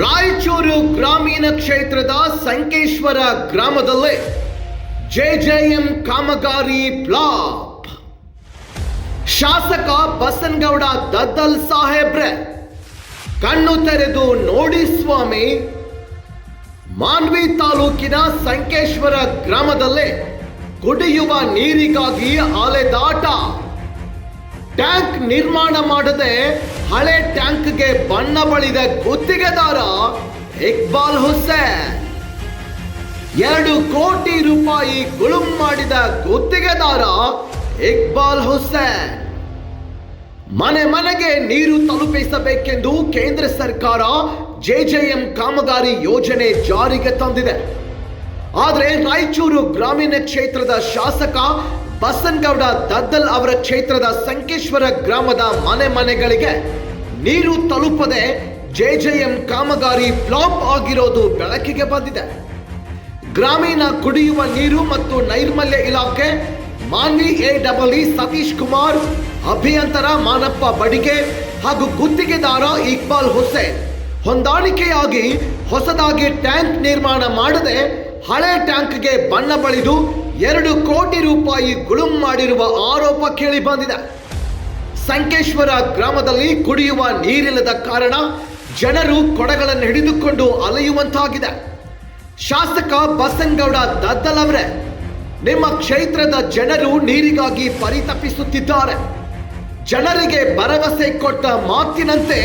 ರಾಯಚೂರು ಗ್ರಾಮೀಣ ಕ್ಷೇತ್ರದ ಸಂಕೇಶ್ವರ ಗ್ರಾಮದಲ್ಲಿ ಜೆಜೆಎಂ ಕಾಮಗಾರಿ ಬ್ಲಾಕ್ ಶಾಸಕ ಬಸನ್ಗೌಡ ದದ್ದಲ್ ಸಾಹೇಬ್ರೆ, ಕಣ್ಣು ತೆರೆದು ನೋಡಿ ಸ್ವಾಮಿ, ಮಾನ್ವಿ ತಾಲೂಕಿನ ಸಂಕೇಶ್ವರ ಗ್ರಾಮದಲ್ಲೇ ಕುಡಿಯುವ ನೀರಿಗಾಗಿ ಅಲೆದಾಟ ಟ್ಯಾಂಕ್ ನಿರ್ಮಾಣ ಮಾಡದೆ ಹಳೆ ಟ್ಯಾಂಕ್ಗೆ ಬಣ್ಣ ಬಳಿದ ಗುತ್ತಿಗೆದಾರ ಇಕ್ಬಾಲ್ ಹುಸೇನ್. ಎರಡು ಕೋಟಿ ರೂಪಾಯಿ ಗುಳುಂ ಮಾಡಿದ ಗುತ್ತಿಗೆದಾರ ಇಕ್ಬಾಲ್ ಹುಸೇನ್. ಮನೆ ಮನೆಗೆ ನೀರು ತಲುಪಿಸಬೇಕೆಂದು ಕೇಂದ್ರ ಸರ್ಕಾರ ಜೆಜೆಎಂ ಕಾಮಗಾರಿ ಯೋಜನೆ ಜಾರಿಗೆ ತಂದಿದೆ. ಆದರೆ ರಾಯಚೂರು ಗ್ರಾಮೀಣ ಕ್ಷೇತ್ರದ ಶಾಸಕ ಬಸನಗೌಡ ದದ್ದಲ್ ಅವರ ಕ್ಷೇತ್ರದ ಸಂಕೇಶ್ವರ ಗ್ರಾಮದ ಮನೆ ಮನೆಗಳಿಗೆ ನೀರು ತಲುಪದೆ ಜೆಜೆಎಂ ಕಾಮಗಾರಿ ಫ್ಲಾಪ್ ಆಗಿರೋದು ಬೆಳಕಿಗೆ ಬಂದಿದೆ. ಗ್ರಾಮೀಣ ಕುಡಿಯುವ ನೀರು ಮತ್ತು ನೈರ್ಮಲ್ಯ ಇಲಾಖೆ ಮಾನ್ವಿ ಎ ಡಬಲ್ ಸತೀಶ್ ಕುಮಾರ್, ಅಭಿಯಂತರ ಮಾನಪ್ಪ ಬಡಿಗೆ ಹಾಗೂ ಗುತ್ತಿಗೆದಾರ ಇಕ್ಬಾಲ್ ಹುಸೇನ್ ಹೊಂದಾಣಿಕೆಯಾಗಿ ಹೊಸದಾಗಿ ಟ್ಯಾಂಕ್ ನಿರ್ಮಾಣ ಮಾಡದೆ ಹಳೆ ಟ್ಯಾಂಕ್ಗೆ ಬಣ್ಣ ಬಳಿದು ಎರಡು ಕೋಟಿ ರೂಪಾಯಿ ಗುಳುಂ ಮಾಡಿರುವ ಆರೋಪ ಕೇಳಿ ಬಂದಿದೆ. ಸಂಕೇಶ್ವರ ಗ್ರಾಮದಲ್ಲಿ ಕುಡಿಯುವ ನೀರಿಲ್ಲದ ಕಾರಣ ಜನರು ಕೊಡಗಳನ್ನು ಹಿಡಿದುಕೊಂಡು ಅಲೆಯುವಂತಾಗಿದೆ. ಶಾಸಕ ಬಸನಗೌಡ ದದ್ದಲ್ ಅವರೇ, ನಿಮ್ಮ ಕ್ಷೇತ್ರದ ಜನರು ನೀರಿಗಾಗಿ ಪರಿತಪಿಸುತ್ತಿದ್ದಾರೆ. ಜನರಿಗೆ ಭರವಸೆ ಕೊಟ್ಟ ಮಾತಿನಂತೆ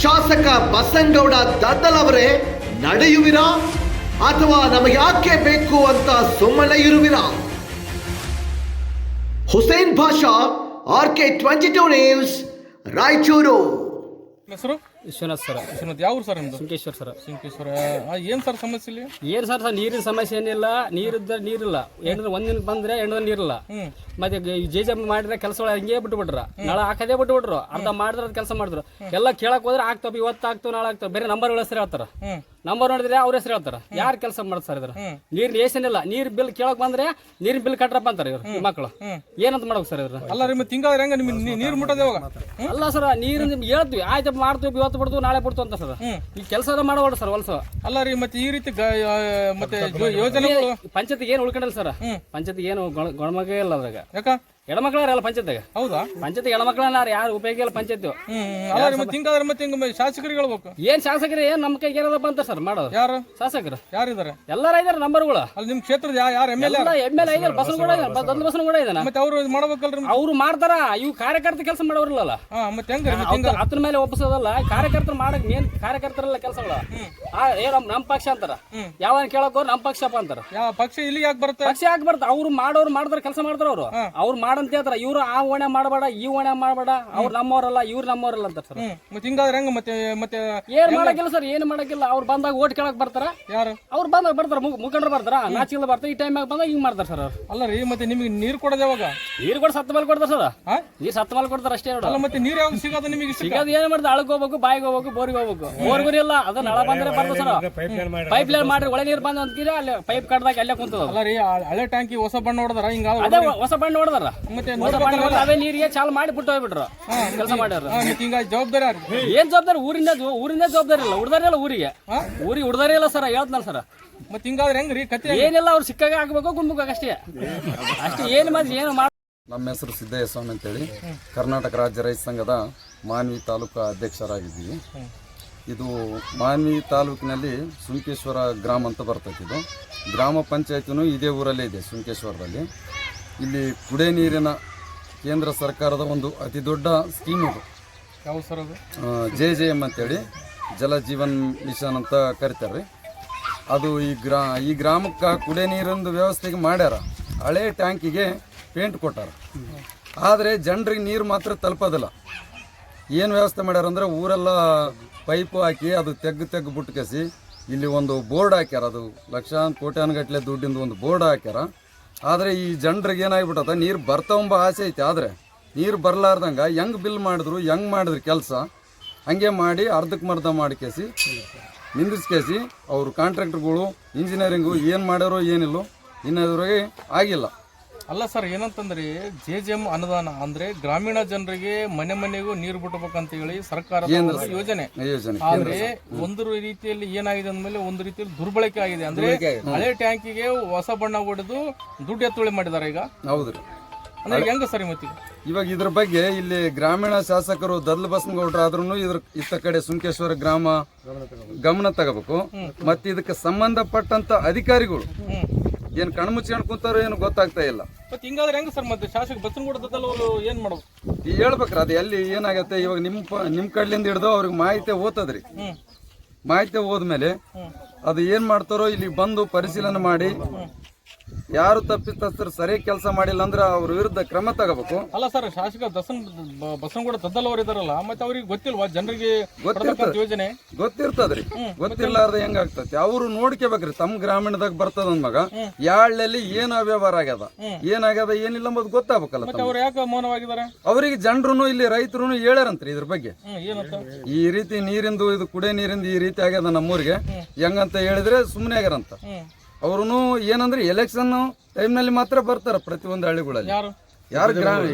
ಶಾಸಕ ಬಸನಗೌಡ ದದ್ದಲ್ ಅವರೇ, ನಡೆಯುವಿರಾ? ಅಥವಾ ನಮಗೆ ಯಾಕೆ ಬೇಕು ಅಂತ ಸುಮ್ಮನೆ ಇರುವಿರಾ? Hussain Basha, R K twenty two news, Raichur. Vishwanath sir. Vishwanath ಯಾವ ಊರು ಸರ್ ನಿಮ್ದು? ಸುಂಕೇಶ್ವರ್ ಸರ್. ಸಿಂಕೇಶ್ವರ. ಏನು ಸರ್ ಸಮಸ್ಯೆ ಇಲ್ಲಿ? ಏನು ಸರ್ ಸರ್ ನೀರಿನ ಸಮಸ್ಯೆ ಏನಿಲ್ಲ. ನೀರಿದ್ದ ನೀರಿಲ್ಲ. ಏನಂದ್ರೆ ಒಂದಿನ ಬಂದ್ರೆ ಎಂಡ ನೀರಿಲ್ಲ. ಮತ್ತೆ ಜೆ ಜೆ ಮಾಡಿದ್ರೆ ಕೆಲಸಗಳು ಹಂಗೆ ಬಿಟ್ಟು ಬಿಟ್ರ ನಾಳೆ ಹಾಕದೇ ಬಿಟ್ಟು ಬಿಟ್ರು ಅರ್ಧ ಮಾಡಿದ್ರೆ ಕೆಲಸ ಮಾಡಿದ್ರು. ಎಲ್ಲ ಕೇಳಕ್ ಹೋದ್ರೆ ಆಗ್ತಾವ ಇವತ್ತು ಆಗ್ತಾವ ನಾಳೆ ಆಗ್ತಾವ. ಬೇರೆ ನಂಬರ್ಗಳ ಹೆಸರು ಹೇಳ್ತಾರ. ನಂಬರ್ ನೋಡಿದ್ರೆ ಅವ್ರ ಹೆಸರು ಹೇಳ್ತಾರ. ಯಾರು ಕೆಲಸ ಮಾಡ್ತಾರೆ ಸರ್ ಇದ್ರ? ನೀರ್ ಏಸೇನಿಲ್ಲ ನೀರ್ ಬಿಲ್ ಕೇಳಕ್ ಬಂದ್ರೆ ನೀರಿನ ಬಿಲ್ ಕಟ್ರಪ್ಪ ಅಂತಾರೆ ಇವ್ರು ಮಕ್ಕಳು ಏನಂತ ಮಾಡ್ಬೇಕು ಸರ್ ಇದ್ರ? ಅಲ್ಲ ನಿಮ್ಮ ತಿಂಗಳ ಹೆಂಗ ನಿಮ್ಗೆ ನೀರು ಮುಟ್ಟದೇ ಅಲ್ಲ ಸರ್ ನೀರು ನಿಮ್ಗೆ ಹೇಳ್ತೀವಿ. ಆಯ್ತು ಮಾಡ್ತೀವಿ ಇವತ್ತು ಬಿಡ್ತು ನಾಳೆ ಬಿಡ್ತು ಅಂತ ಸರ್. ಈ ಕೆಲಸ ಮಾಡಬಾರ್ದು ಸರ್ ಹೊಲಸ. ಅಲ್ಲ ರೀ ಮತ್ತೆ ಈ ರೀತಿ ಗ- ಆ, ಮತ್ತೆ ಯೋ- ಯೋಜನೆಗಳು ಪಂಚಾಯತಿಗೆ ಏನು ಉಳ್ಕೊಂಡಿಲ್ಲ ಸರ್. ಪಂಚಾಯತ್ ಏನು ಗಣಮಗ ಇಲ್ಲ ಅದ್ರಾಗ. ಯಾಕ? ಹೆಣ್ಮಕ್ಳಾರಲ್ಲ ಪಂಚಾಯತ್ಗೆ ಹೌದಾ? ಪಂಚಾಯತ್ ಹೆಣ್ಮಕ್ಳನ್ನ ಯಾರು ಉಪಯೋಗ ಇಲ್ಲ ಪಂಚಾಯತ್. ಅಲ್ಲ ಮತ್ತೆ ಹಿಂಗ ಶಾಸಕರಿಗೆ ಹೇಳ್ಬೇಕು. ಏನ್ ಶಾಸಕರು ಏನ್ ನಮ್ಮ ಕೈಗೆ ಏನದಪ್ಪ ಅಂತ ಸರ್ ಮಾಡೋದು? ಯಾರು? ಶಾಸಕರು. ಯಾರಿದ್ದಾರೆ? ಎಲ್ಲಾರ ಇದಾರೆ ನಂಬರ್ಗಳು. ಅಲ್ಲಿ ನಿಮ್ ಕ್ಷೇತ್ರದ ಯಾರು ಎಂ ಎಲ್ ಎಂ ಎಲ್ ಐದಾರೆ ಬಸ್ ಕೂಡ ದೊಡ್ಡ ಬಸ್ಸನ್ ಕೂಡ ಇದಾನ. ಮತ್ತೆ ಅವರು ಮಾಡ್ಬೇಕಲ್ರಿ? ಅವ್ರು ಮಾಡ್ತಾರ ಇವ್ ಕಾರ್ಯಕರ್ತ ಕೆಲಸ ಮಾಡೋರಿಲ್ಲಲ್ಲ. ಮತ್ತೆ ಹೆಂಗ ಅದ್ರ ಮೇಲೆ ಒಪ್ಪಿಸೋದಲ್ಲ ಕಾರ್ಯಕರ್ತರು ಮಾಡಕ್ ಮೇನ್ ಕಾರ್ಯಕರ್ತರಲ್ಲ ಕೆಲಸಗಳು. ಆ ನಮ್ ನಮ್ ಪಕ್ಷ ಅಂತಾರ. ಯಾವ ಕೇಳಕ್ ನಮ್ಮ ನಮ್ ಪಕ್ಷಪ್ಪ ಅಂತಾರ. ಯಾವ ಪಕ್ಷ ಇಲ್ಲಿ ಯಾಕೆ ಬರುತ್ತೆ? ಪಕ್ಷ ಯಾಕೆ ಬರ್ತ ಅವ್ರು ಮಾಡೋರು ಮಾಡ್ತಾರ ಕೆಲಸ ಮಾಡ್ತಾರ ಅವ್ರು. ಅವ್ರು ಮಾಡಂತ ಹೇಳ್ತಾರ ಇವ್ರು ಆ ಓಣೆ ಮಾಡಬೇಡ ಈ ಓಣೆ ಮಾಡಬೇಡ ಅವ್ರು ನಮ್ಮವರಲ್ಲ ಇವ್ರು ನಮ್ಮವರಲ್ಲ ಅಂತ ಸರ್. ಮತ್ತೆ ಹಿಂಗಾದ್ರೆ ಹೆಂಗ ಮತ್ತೆ ಮತ್ತೆ ಏನ್ ಮಾಡಕ್ಕಿಲ್ಲ ಸರ್ ಏನ್ ಮಾಡಕ್ಕಿಲ್ಲ ಅವ್ರು ಬಂದಾಗ ಓಟ್ ಕೇಳಕ್ ಬರ್ತಾರ. ಯಾರು? ಅವ್ರು ಬಂದಾಗ ಬರ್ತಾರ ಮುಖಂಡ್ರು ಬರ್ತಾರ ನಾಚಿಲ್ಲ ಬರ್ತಾರ ಈ ಟೈಮ್ ಬಂದಾಗ ಹಿಂಗ್ ಮಾಡ್ತಾರ ಸರ್ ಅವ್ರು. ಅಲ್ಲ ರೀ ಮತ್ತೆ ನಿಮ್ಗೆ ನೀರು ಕೊಡೋದು ಯಾವಾಗ? ನೀರು ಕೂಡ ಸತ್ತ ಮೇಲೆ ಕೊಡ್ತಾರ ಸರ್. ಹಾ? ನೀರ್ ಸತ್ತ ಮೇಲೆ ಕೊಡ್ತಾರ ಅಷ್ಟೇ ಅಲ್ಲ ಮತ್ತೆ ನೀರು ಯಾವಾಗ ಸಿಗೋದು ನಿಮಗೆ ಸಿಗೋದು ಏನ್ ಮಾಡ್ತಾರೆ ಅಳಕ್ ಹೋಗ್ಬೇಕು ಬಾಯಿಗೆ ಹೋಗ್ಬೇಕು ಬೋರಿಗೆ ಹೋಗ್ಬೇಕು. ಬೋರ್ ಗುರಿ ಇಲ್ಲ ಅದ ನಳ ಬಂದ್ರೆ ಬರ್ತಾರ ಸರ್. ಪೈಪ್ ಲೈನ್ ಮಾಡ್ರಿ ಒಳ ನೀರು ಬಂದ ಅಂತೀರ ಅಲ್ಲಿ ಪೈಪ್ ಕಡ್ದಾಗ ಅಲ್ಲೇ ಕುಂತದ ಅಲ್ಲ ರೀ ಹಳೆ ಟ್ಯಾಂಕಿ ಹೊಸ ಬಣ್ಣ ಹೊಡೆದಾರ ಹಿಂಗ ಅದೇ ಹೊಸ ಬಣ್ಣ ಹೊಡೆದಾರ. ಮತ್ತೆ ಅವೇ ನೀರಿಗೆ ಚಾಲು ಮಾಡಿ ಬಿಟ್ಟು ಹೋಗ್ಬಿಟ್ರು. ಕೆಲಸ ಮಾಡ್ಯಾರ ಹಿಂಗ ಜವಾಬ್ದಾರಿ ಯಾರು ಏನ್ ಜವಾಬ್ದಾರಿ? ಊರಿಂದ ಊರಿಂದ ಜವಾಬ್ದಾರಿ ಇಲ್ಲ. ಉಡ್ದಾರಿ ಇಲ್ಲ ಊರಿಗೆ. ಊರಿಗೆ ಉಡ್ದಾರಿ ಇಲ್ಲ ಸರ್ ಹೇಳ್ತಾನ ಸರ್. ಮತ್ತೆ ಹಿಂಗಾದ್ರೆ ಹೆಂಗ್ರಿ? ಕತ್ತಿ ಏನಿಲ್ಲ ಅವ್ರು ಸಿಕ್ಕಾಗ ಹಾಕ್ಬೇಕು ಗುಂಬುಕಾಗ ಅಷ್ಟೇ. ಅಷ್ಟೇ ಏನು ಮಾಡಿ ಏನು ಮಾಡಿ ನಮ್ಮ ಹೆಸರು ಸಿದ್ದಯ್ಯ ಸ್ವಾಮಿ ಅಂತೇಳಿ. ಕರ್ನಾಟಕ ರಾಜ್ಯ ರೈತ ಸಂಘದ ಮಾನ್ವಿ ತಾಲೂಕು ಅಧ್ಯಕ್ಷರಾಗಿದ್ದೀವಿ. ಇದು ಮಾನ್ವಿ ತಾಲೂಕಿನಲ್ಲಿ ಸುಂಕೇಶ್ವರ ಗ್ರಾಮ ಅಂತ ಬರ್ತೈತೆ ಇದು. ಗ್ರಾಮ ಪಂಚಾಯತಿನೂ ಇದೇ ಊರಲ್ಲೇ ಇದೆ ಸುಂಕೇಶ್ವರದಲ್ಲಿ. ಇಲ್ಲಿ ಕುಡಿಯ ನೀರಿನ ಕೇಂದ್ರ ಸರ್ಕಾರದ ಒಂದು ಅತಿ ದೊಡ್ಡ ಸ್ಕೀಮ್ ಇದು. ಯಾವ ಸರ್ ಅದು? ಜೆ ಜೆ ಎಂ ಅಂತೇಳಿ ಜಲ ಜೀವನ್ ಮಿಷನ್ ಅಂತ ಕರಿತಾರೆ ಅದು ಈ ಗ್ರಾ ಈ ಗ್ರಾಮಕ್ಕೆ ಕುಡಿಯ ನೀರಿನ ವ್ಯವಸ್ಥೆಗೆ ಮಾಡ್ಯಾರ. ಹಳೆ ಟ್ಯಾಂಕಿಗೆ ಪೇಂಟ್ ಕೊಟ್ಟಾರ. ಆದರೆ ಜನರಿಗೆ ನೀರು ಮಾತ್ರ ತಲುಪೋದಿಲ್ಲ. ಏನು ವ್ಯವಸ್ಥೆ ಮಾಡ್ಯಾರ ಅಂದ್ರೆ ಊರೆಲ್ಲ ಪೈಪು ಹಾಕಿ ಅದು ತೆಗ್ಗು ತೆಗ್ಗು ಬುಟ್ಕಸಿ ಇಲ್ಲಿ ಒಂದು ಬೋರ್ಡ್ ಹಾಕ್ಯಾರ ಅದು ಲಕ್ಷಾಂತರ ಕೋಟ್ಯಾನುಗಟ್ಟಲೆ ದುಡ್ಡಿಂದು ಒಂದು ಬೋರ್ಡ್ ಹಾಕ್ಯಾರ. ಆದರೆ ಈ ಜನರಿಗೆ ಏನಾಗ್ಬಿಟ್ಟದ ನೀರು ಬರ್ತಾವಂಬ ಆಸೆ ಐತೆ. ಆದರೆ ನೀರು ಬರಲಾರ್ದಂಗೆ ಹೆಂಗೆ ಬಿಲ್ ಮಾಡಿದ್ರು, ಹೆಂಗೆ ಮಾಡಿದ್ರು ಕೆಲಸ, ಹಂಗೆ ಮಾಡಿ ಅರ್ಧಕ್ಕೆ ಮರ್ಧ ಮಾಡ್ಕೇಸಿ ನಿಂದಿಸ್ಕೇಸಿ. ಅವರು ಕಾಂಟ್ರಾಕ್ಟರ್ಗಳು ಇಂಜಿನಿಯರಿಂಗು ಏನು ಮಾಡ್ಯಾರೋ ಏನಿಲ್ಲೋ ಇನ್ನೊಂದ್ರಾಗೆ ಆಗಿಲ್ಲ. ಅಲ್ಲ ಸರ್ ಏನಂತಂದ್ರೆ ಜೆ ಜೆ ಎಂ ಅನುದಾನ ಅಂದ್ರೆ ಗ್ರಾಮೀಣ ಜನರಿಗೆ ಮನೆ ಮನೆಗೂ ನೀರು ಬಿಟ್ಟಬೇಕಂತ ಹೇಳಿ ಸರ್ಕಾರದ ಒಂದು ಯೋಜನೆ. ಯೋಜನೆ ಆದ್ರೆ ಒಂದು ರೀತಿಯಲ್ಲಿ ಏನಾಗಿದೆ ಅಂದ್ಮೇಲೆ ಒಂದು ರೀತಿಯಲ್ಲಿ ದುರ್ಬಳಕೆ ಆಗಿದೆ ಅಂದ್ರೆ ಹಳೆ ಟ್ಯಾಂಕಿಗೆ ಹೊಸ ಬಣ್ಣ ಹೊಡೆದು ದುಡ್ಡು ಎತ್ತುವಳಿ ಮಾಡಿದ್ದಾರೆ ಈಗ. ಹೌದ್ರಿ ಅಂದ್ರೆ ಹೆಂಗ ಸರ್ ಮತ್ತೆ ಇವಾಗ ಇದ್ರ ಬಗ್ಗೆ ಇಲ್ಲಿ ಗ್ರಾಮೀಣ ಶಾಸಕರು ದದ್ಲು ಬಸನಗೌಡ್ರು ಆದ್ರೂ ಇದ್ರ ಇತ್ತ ಕಡೆ ಸುಂಕೇಶ್ವರ ಗ್ರಾಮ ಗಮನ ತಗೋಬೇಕು. ಮತ್ತೆ ಇದಕ್ಕೆ ಸಂಬಂಧಪಟ್ಟಂತ ಅಧಿಕಾರಿಗಳು ಏನ್ ಕಣ್ಮುಚ್ಕೊಂಡು ಕುಂತಾರೋ ಏನು ಗೊತ್ತಾಗ್ತಾ ಇಲ್ಲ. ಮತ್ತೆ ಹಿಂಗಾದ್ರೆ ಹೆಂಗ ಸರ್ ಮತ್ತೆ ಶಾಸಕ ಬಸನಗೂಡ ದತ್ತಲ್ ಅವರು ಏನು ಮಾಡೋದು? ಈ ಹೇಳ್ಬೇಕ್ರಿ ಅದು ಎಲ್ಲಿ ಏನಾಗತ್ತೆ? ಇವಾಗ ನಿಮ್ಮ ಪ- ನಿಮ್ ಕಡ್ಲಿಂದ ಹಿಡ್ದು ಅವ್ರಿಗೆ ಮಾಹಿತಿ ಓದ್ತದ್ರಿ ಮಾಹಿತಿ ಹೋದ್ಮೇಲೆ ಅದು ಏನ್ ಮಾಡ್ತಾರೋ ಇಲ್ಲಿ ಬಂದು ಪರಿಶೀಲನೆ ಮಾಡಿ ಯಾರು ತಪ್ಪಿತಸ್ಥರು ಸರಿ ಕೆಲಸ ಮಾಡಿಲ್ಲ ಅಂದ್ರೆ ಅವ್ರ ವಿರುದ್ಧ ಕ್ರಮ ತಗೋಬೇಕು. ಅಲ್ಲ ಸರ್ ಶಾಸಕ ದಸನ್ ಬಸನಗೂಡ ದದ್ದಲ್ ಅವರು ಇದಾರಲ್ಲ ಮತ್ತೆ ಅವ್ರಿಗೆ ಗೊತ್ತಿಲ್ವಾ? ಜನರಿಗೆ ಕೊಡ್ತಕ್ಕಂಥ ಯೋಜನೆ. ಗೊತ್ತಿರ್ತದ್ರಿ. ಗೊತ್ತಿರ್ಲಾರ್ದ ಹೆಂಗಾಗ್ತತಿ? ಅವ್ರು ನೋಡ್ಕೋಬೇಕ್ರಿ ತಮ್ಮ ಗ್ರಾಮೀಣದಾಗ ಬರ್ತದ ಮಗ. ಯಾಳ್ನಲ್ಲಿ ಏನ್ ಅವ್ಯವಹಾರ ಆಗ್ಯದ? ಏನಾಗ್ಯದ ಏನಿಲ್ಲ ಅಂಬುದು ಗೊತ್ತಾಗಬೇಕಲ್ಲ. ಅವ್ರು ಯಾಕೆ ಮೌನವಾಗಿದ್ದಾರೆ? ಅವ್ರಿಗೆ ಜನರು ಇಲ್ಲಿ ರೈತರು ಹೇಳ್ಯಾರಂತ್ರಿ ಇದ್ರ ಬಗ್ಗೆ. ಈ ರೀತಿ ನೀರಿಂದು ಇದು ಕುಡಿಯ ನೀರಿಂದು ಈ ರೀತಿ ಆಗ್ಯದ ನಮ್ಮೂರಿಗೆ. ಹೆಂಗಂತ ಹೇಳಿದ್ರೆ ಸುಮ್ಮನೆ ಆಗ್ಯಾರಂತ. ಅವ್ರು ಏನಂದ್ರೆ ಎಲೆಕ್ಷನ್ ಟೈಮ್ನಲ್ಲಿ ಮಾತ್ರ ಬರ್ತಾರ ಪ್ರತಿಯೊಂದು ಹಳ್ಳಿಗಳಲ್ಲಿ. ಯಾರು? ಗ್ರಾಮ.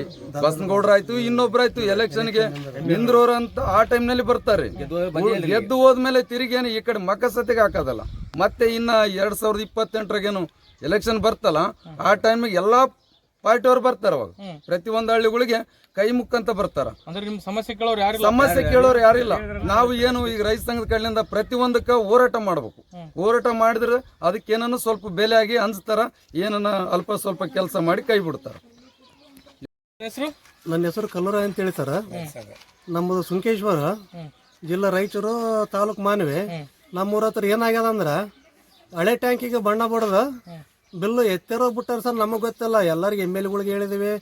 ಬಸನಗೌಡ್ರ ಆಯ್ತು ಇನ್ನೊಬ್ರಾಯ್ತು ಎಲೆಕ್ಷನ್ಗೆ ನಿಂದ್ರೋರು ಅಂತ ಆ ಟೈಮ್ನಲ್ಲಿ ಬರ್ತಾರೆ. ಗೆದ್ದು ಹೋದ್ಮೇಲೆ ತಿರುಗಿ ಏನು ಈ ಕಡೆ ಮಕ್ಕಸತೆಗೆ ಹಾಕೋದಲ್ಲ. ಮತ್ತೆ ಇನ್ನ ಎರಡ್ ಸಾವಿರದ ಇಪ್ಪತ್ತೆಂಟರಾಗೇನು ಎಲೆಕ್ಷನ್ ಬರ್ತಲ್ಲ ಆ ಟೈಮಿಗೆ ಎಲ್ಲಾ ಪಾರ್ಟಿಯವ್ರು ಬರ್ತಾರ ಅವಾಗ. ಪ್ರತಿಯೊಂದು ಹಳ್ಳಿಗಳಿಗೆ ಕೈ ಮುಕ್ಕಂತ ಬರ್ತಾರ. ಅಂದ್ರೆ ನಿಮ್ ಸಮಸ್ಯೆ ಕೇಳೋರು ಯಾರಿಲ್ಲ? ಸಮಸ್ಯೆ ಕೇಳೋರು ಯಾರಿಲ್ಲ. ನಾವು ಏನು ಈಗ ರೈತ ಸಂಘದ ಕಡೆಯಿಂದ ಪ್ರತಿ ಒಂದಕ್ಕ ಹೋರಾಟ ಮಾಡ್ಬೇಕು. ಹೋರಾಟ ಮಾಡಿದ್ರೆ ಅದಕ್ಕೆ ಏನನ್ನ ಸ್ವಲ್ಪ ಬೆಲೆ ಆಗಿ ಹಂಚ್ತಾರ ಏನನ್ನ ಅಲ್ಪ ಸ್ವಲ್ಪ ಕೆಲಸ ಮಾಡಿ ಕೈ ಬಿಡ್ತಾರ. ಹೆಸರು? ನನ್ನ ಹೆಸರು ಕಲ್ಲೂರ ಅಂತೇಳಿ ಸರ್ ನಮ್ಮದು ಸುಂಕೇಶ್ವರ. ಜಿಲ್ಲಾ ರಾಯಚೂರು ತಾಲೂಕು ಮಾನವಿ. ನಮ್ಮೂರ ಹತ್ರ ಏನಾಗ್ಯದ ಅಂದ್ರೆ ಹಳೆ ಟ್ಯಾಂಕಿಗೆ ಬಣ್ಣ ಬಡ್ದು ಬಿಲ್ಲು ಎತ್ತಿರೋ ಬಿಟ್ಟಾರ ಸರ್ ನಮಗೆ ಗೊತ್ತಿಲ್ಲ. ಎಲ್ಲರಿಗೆ ಎಂ ಎಲ್ ಎಗಳಿಗೆ ಹೇಳಿದ್ವಿ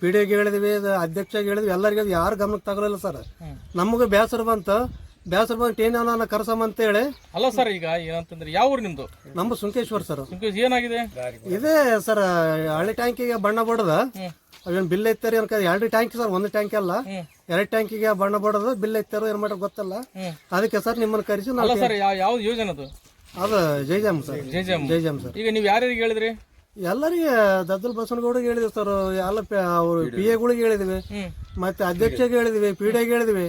ಪಿ ಡಿ ಹೇಳಿದಿವಿ ಇದು ಅಧ್ಯಕ್ಷಗೆ ಹೇಳಿದ್ವಿ ಎಲ್ಲರಿಗೆ ಯಾರು ಗಮನಕ್ಕೆ ತಗೊಳ್ಳಲ್ಲ ಸರ್. ನಮಗೆ ಬೇಸರ ಬಂತು. ಬೇಸರ ಬಂತು ಏನೇನೋ ಕರ್ಸಮ್ ಅಂತೇಳಿ ಅಲ್ಲ ಸರ್ ಈಗ ಏನಂತಂದ್ರೆ ಯಾವ ಊರು ನಿಮ್ದು? ನಮ್ಮ ಸುಂಕೇಶ್ವರ್ ಸರ್. ಸುಂಕೇಶ್ ಏನಾಗಿದೆ? ಇದೇ ಸರ್ ಹಳೆ ಟ್ಯಾಂಕಿಗೆ ಬಣ್ಣ ಬಡದ. ಅದೇನು ಬಿಲ್ ಎತ್ತಾರ ಎರಡು ಟ್ಯಾಂಕ್ ಸರ್ ಒಂದು ಟ್ಯಾಂಕ್ ಅಲ್ಲ. ಎರಡು ಟ್ಯಾಂಕಿಗೆ ಬಣ್ಣ ಬಡದು ಬಿಲ್ ಎತ್ತಾರೋ ಏನ್ ಮಾಡೋ ಗೊತ್ತಲ್ಲ. ಅದಕ್ಕೆ ಸರ್ ನಿಮ್ಮನ್ನ ಕರೆಸಿ ನಾವು ಸರ್ ಯಾವ ಯಾವ್ದು ಯೋಜನೆ ಅದು? ಅದು ಜೈಜಾಮ್ ಸರ್. ಜೈ ಜೈಜಾಮ್ ಸರ್. ಈಗ ನೀವು ಯಾರ್ಯಾರಿಗೆ ಹೇಳಿದ್ರಿ? ಎಲ್ಲರಿಗೆ ದದ್ದಲ್ ಬಸವನಗೌಡಗೆ ಹೇಳಿದ್ವಿ ಸರ್. ಎಲ್ಲ ಅವ್ರು ಪಿ ಎಗಳಿಗೆ ಹೇಳಿದ್ವಿ. ಮತ್ತೆ ಅಧ್ಯಕ್ಷಗೆ ಹೇಳಿದ್ವಿ ಪಿ ಡಿಗೆ ಹೇಳಿದ್ವಿ.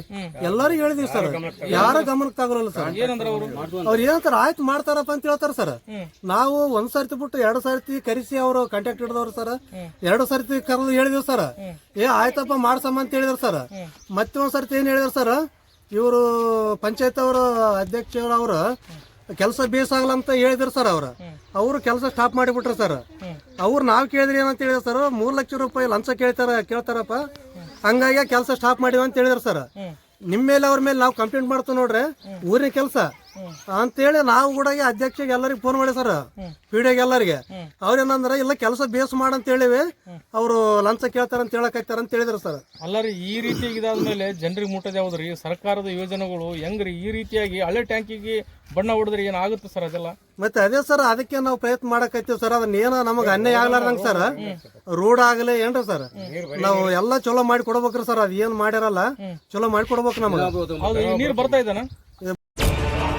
ಎಲ್ಲರಿಗೂ ಹೇಳಿದ್ವಿ ಸರ್. ಯಾರ ಗಮನಕ್ಕೆ ತಗೋಲ್ಲ ಸರ್. ಏನಂದ್ರೆ ಅವರು? ಅವ್ರು ಏನಂತಾರ ಆಯ್ತು ಮಾಡ್ತಾರಪ್ಪ ಅಂತ ಹೇಳ್ತಾರ ಸರ್. ನಾವು ಒಂದ್ ಸರ್ತಿ ಬಿಟ್ಟು ಎರಡು ಸರ್ತಿ ಕರೆಸಿ ಅವರು ಕಾಂಟ್ಯಾಕ್ಟ್ ಹಿಡಿದವ್ರು ಸರ್. ಎರಡು ಸರ್ತಿ ಕರೆದು ಹೇಳಿದ್ವಿ ಸರ್. ಏ ಆಯ್ತಪ್ಪ ಮಾಡ್ಸಮ್ಮ ಅಂತ ಹೇಳಿದ್ರು ಸರ್. ಮತ್ತೆ ಒಂದ್ ಸರ್ತಿ ಏನ್ ಹೇಳಿದ್ರು ಸರ್? ಇವರು ಪಂಚಾಯತ್ ಅವರು ಅಧ್ಯಕ್ಷರು ಅವರು ಕೆಲಸ ಬೇಸಾಗಲ್ಲ ಅಂತ ಹೇಳಿದ್ರು ಸರ್ ಅವರು. ಅವರು ಕೆಲಸ ಸ್ಟಾಪ್ ಮಾಡಿಬಿಟ್ರು ಸರ್. ಅವ್ರು ನಾವು ಕೇಳಿದ್ರಿ ಏನಂತ ಹೇಳಿದ್ರು ಸರ್ ಮೂರು ಲಕ್ಷ ರೂಪಾಯಿ ಲಂಚ ಕೇಳ್ತಾರ ಕೇಳ್ತಾರಪ್ಪ. ಹಂಗಾಗಿ ಕೆಲಸ ಸ್ಟಾಪ್ ಮಾಡಿವ ಅಂತ ಹೇಳಿದ್ರು ಸರ್. ನಿಮ್ಮ ಮೇಲೆ ಅವ್ರ ಮೇಲೆ ನಾವು ಕಂಪ್ಲೇಂಟ್ ಮಾಡ್ತೀವಿ ನೋಡ್ರಿ ಊರಿನ ಕೆಲಸ. ಅಂತೇಳಿ ನಾವು ಕೂಡ ಅಧ್ಯಕ್ಷಗೆ ಎಲ್ಲರಿಗೆ ಫೋನ್ ಮಾಡಿ ಸರ್. ಪಿಡಿಗೆ ಎಲ್ಲರಿಗೆ. ಅವ್ರೇನಂದ್ರ ಇಲ್ಲ ಕೆಲಸ ಬೇಸ್ ಮಾಡಂತ ಹೇಳಿವಿ. ಅವರು ಲಂಚ ಕೇಳ್ತಾರ ಅಂತ ಹೇಳಕೈತಾರ ಅಂತ ಹೇಳಿದ್ರು ಸರ್. ಅಲ್ಲ ರೀ ಈ ರೀತಿ ಇದಾದ್ಮೇಲೆ ಜನರಿಗೆ ಮುಟ್ಟದ ಯಾವ್ದ್ರಿ ಸರ್ಕಾರದ ಯೋಜನೆಗಳು ಹೆಂಗ್ರಿ? ಈ ರೀತಿಯಾಗಿ ಹಳೆ ಟ್ಯಾಂಕಿಗೆ ಬಣ್ಣ ಹೊಡೆದ್ರೆ ಏನಾಗುತ್ತೆ ಸರ್ ಅದೆಲ್ಲ? ಮತ್ತೆ ಅದೇ ಸರ್ ಅದಕ್ಕೆ ನಾವು ಪ್ರಯತ್ನ ಮಾಡಕೈತೀವಿ ಸರ್. ಅದನ್ನ ಏನೋ ನಮಗೆ ಅನ್ಯಾಯ ಆಗ್ಲಾರ್ದಂಗ ಸರ್. ರೋಡ್ ಆಗಲಿ ಏನ್ರ ಸರ್? ನಾವು ಎಲ್ಲಾ ಚಲೋ ಮಾಡಿ ಕೊಡ್ಬೇಕ್ರಿ ಸರ್. ಅದ್ ಏನ್ ಮಾಡಿರಲ್ಲ ಚಲೋ ಮಾಡಿ ಕೊಡ್ಬೇಕು ನಮಗೆ. ನೀರು ಬರ್ತಾ ಇದ್ದಾನ